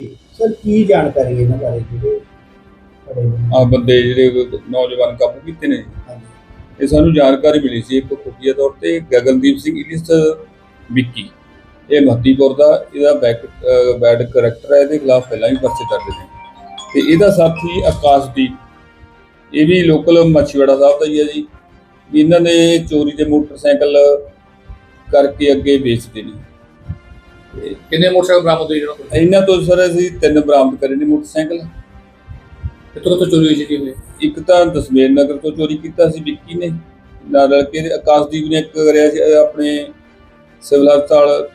Sir ਕੀ ਜਾਣਕਾਰੀ ਇਹਨਾਂ ਬਾਰੇ ਜਿਹੜੇ? ਆ ਬੰਦੇ ਜਿਹੜੇ ਨੌਜਵਾਨ ਕਾਬੂ ਕੀਤੇ ਨੇ। ਇਹ ਸਾਨੂੰ ਜਾਣਕਾਰੀ ਮਿਲੀ ਸੀ ਇੱਕ ਖੁਫੀਆ ਤੌਰ ਤੇ ਗਗਨਦੀਪ ਸਿੰਘ ਇਲਿਸ ਵਿੱਕੀ। ਇਹ ਮਹਦੀਪੁਰ ਦਾ ਇਹਦਾ ਬੈਕ ਬੈਡ ਕਰੈਕਟਰ ਹੈ ਇਹਦੇ ਖਿਲਾਫ ਪਹਿਲਾਂ ਵੀ ਪਰਚੇ ਦਰਜ ਨੇ। ਤੇ ਇਹਦਾ ਸਾਥੀ ਆਕਾਸ਼ਦੀਪ ਇਹ ਵੀ ਲੋਕਲ ਮੱਛੀਵਾੜਾ ਸਾਹਿਬ ਦਾ ਹੀ ਹੈ ਜੀ। ਇਹਨਾਂ ਨੇ ਚੋਰੀ ਦੇ ਮੋਟਰਸਾਈਕਲ ਕਰਕੇ ਅੱਗੇ ਵੇਚਦੇ ਨੇ। ਕਿੰਨੇ ਮੋਟਰਸਾਈਕਲ ਬਰਾਮਦ ਹੋਏ ਜਿਹੜਾ ਇਹਨਾਂ ਤੋਂ ਸਰ ਅਸੀਂ ਤਿੰਨ ਬਰਾਮਦ ਕਰੇ ਨੇ ਮੋਟਰਸਾਈਕਲ। ਕਿੱਥੋਂ ਤੋਂ ਚੋਰੀ ਹੋਈ ਸੀ ਕਿਵੇਂ ਇੱਕ ਤਾਂ ਦਸਮੇਰ ਨਗਰ ਤੋਂ ਚੋਰੀ ਕੀਤਾ ਸੀ ਵਿੱਕੀ ਨੇ। ਨਾਲ ਰਲ ਕੇ ਆਕਾਸ਼ਦੀਪ ਨੇ ਇੱਕ ਕਰਿਆ ਸੀ ਆਪਣੇ ਸਿਵਲ ਹਸਪਤਾਲ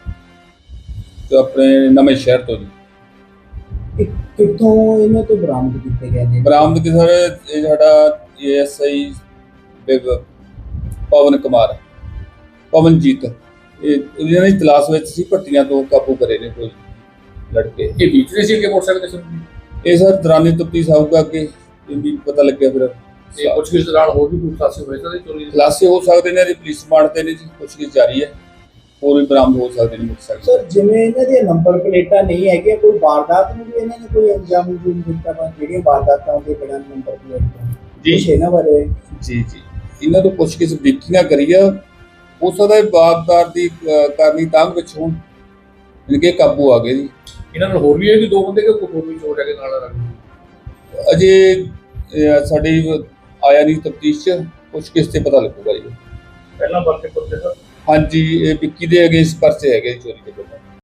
ਤੇ ਆਪਣੇ ਨਵੇਂ ਸ਼ਹਿਰ ਤੋਂ ਜੀ। ਕਿੱਥੋਂ ਇਹਨਾਂ ਤੋਂ ਬਰਾਮਦ ਕੀਤੇ ਗਏ ਨੇ? ਬਰਾਮਦ ਕੀ ਸਰ ਇਹ ਸਾਡਾ ਏਐਸਆਈ ਪਵਨ ਕੁਮਾਰ ਪਵਨਜੀਤ। ਇਹ ਉਹਨਾਂ ਦੀ ਤਲਾਸ਼ ਵਿੱਚ ਸੀ ਭੱਟੀਆਂ ਤੋਂ ਕਾਬੂ ਕਰੇ ਨੇ ਕੋਈ ਲੜਕੇ। ਇਹ ਵੇਚਦੇ ਸੀ ਕਿ ਮੋਟਰਸਾਈਕਲ ਕਿਸੇ ਨੂੰ ਇਹ ਸਰ ਦਰਾਨੀ ਤਫਤੀਸ਼ ਆਊਗਾ ਕਿ ਇਹ ਵੀ ਪਤਾ ਲੱਗਿਆ ਫਿਰ। ਤੇ ਕੁਝ ਕਿਸ ਦੌਰਾਨ ਹੋਰ ਵੀ ਖਾਸੇ ਹੋਏ ਤਾਂ ਚੋਰੀ ਦੇ ਖੁਲਾਸੇ ਹੋ ਸਕਦੇ ਨੇ ਇਹਦੀ ਪੁਲਿਸ ਮਾਰਦੇ ਨੇ ਜੀ ਪੁੱਛਗਿੱਛ ਜਾਰੀ ਹੈ। ਹੋਰ ਵੀ ਬਰਾਮਦ ਹੋ ਸਕਦੇ ਨੇ ਮੋਟਰਸਾਈਕਲ। ਸਰ ਜਿਵੇਂ ਇਹਨਾਂ ਦੀਆਂ ਨੰਬਰ ਪਲੇਟਾਂ ਨਹੀਂ ਹੈਗੀਆਂ ਕੋਈ ਵਾਰਦਾਤ ਨੂੰ ਵੀ ਇਹਨਾਂ ਨੇ ਕੋਈ ਅੰਜਾਮ ਅੰਜੂਮ ਦਿੱਤਾ ਵਾ ਜਿਹੜੀਆਂ ਵਾਰਦਾਤਾਂ ਦੇ ਬਿਨਾਂ ਨੰਬਰ ਪਲੇਟ। ਜੀ। ਇਹਨਾਂ ਬਾਰੇ? ਜੀ ਜੀ। ਇਹਨਾਂ ਤੋਂ ਪੁੱਛਗਿੱਛ ਬਰੀਕੀ ਨਾਲ ਕਰੀ ਆ ਹੋ ਸਕਦਾ ਇਹ ਦੀ ਅਹ, ਕਰਨੀ ਤਾਂ ਵਿੱਚ ਹੋਣ। ਇਨਕੇ ਕਾਬੂ ਆ ਗਏ ਜੀ। ਇਹਨਾਂ ਨਾਲ ਹੋਰ ਵੀ ਹੈ ਕਿ ਦੋ ਬੰਦੇ ਕਿ ਕੋਈ ਹੋਰ ਵੀ ਚੋਰ ਹੈਗੇ ਨਾਲ ਰਲ ਅਜੇ ਅਹ, ਸਾਡੀ ਆਇਆ ਨਹੀਂ ਤਫਤੀਸ਼ ਚ। ਪੁੱਛਗਿੱਛ ਤੇ ਪਤਾ ਲੱਗੂਗਾ ਜੀ। ਪਹਿਲਾਂ ਵਰਤੇ ਪੁੱਤੇ ਸਰ। ਹਾਂਜੀ ਇਹ ਵਿੱਕੀ ਦੇ ਅਗੇਂਸਟ ਪਰਚੇ ਹੈਗੇ ਜੀ ਚੋਰੀ ਦੇ ਕੋਲ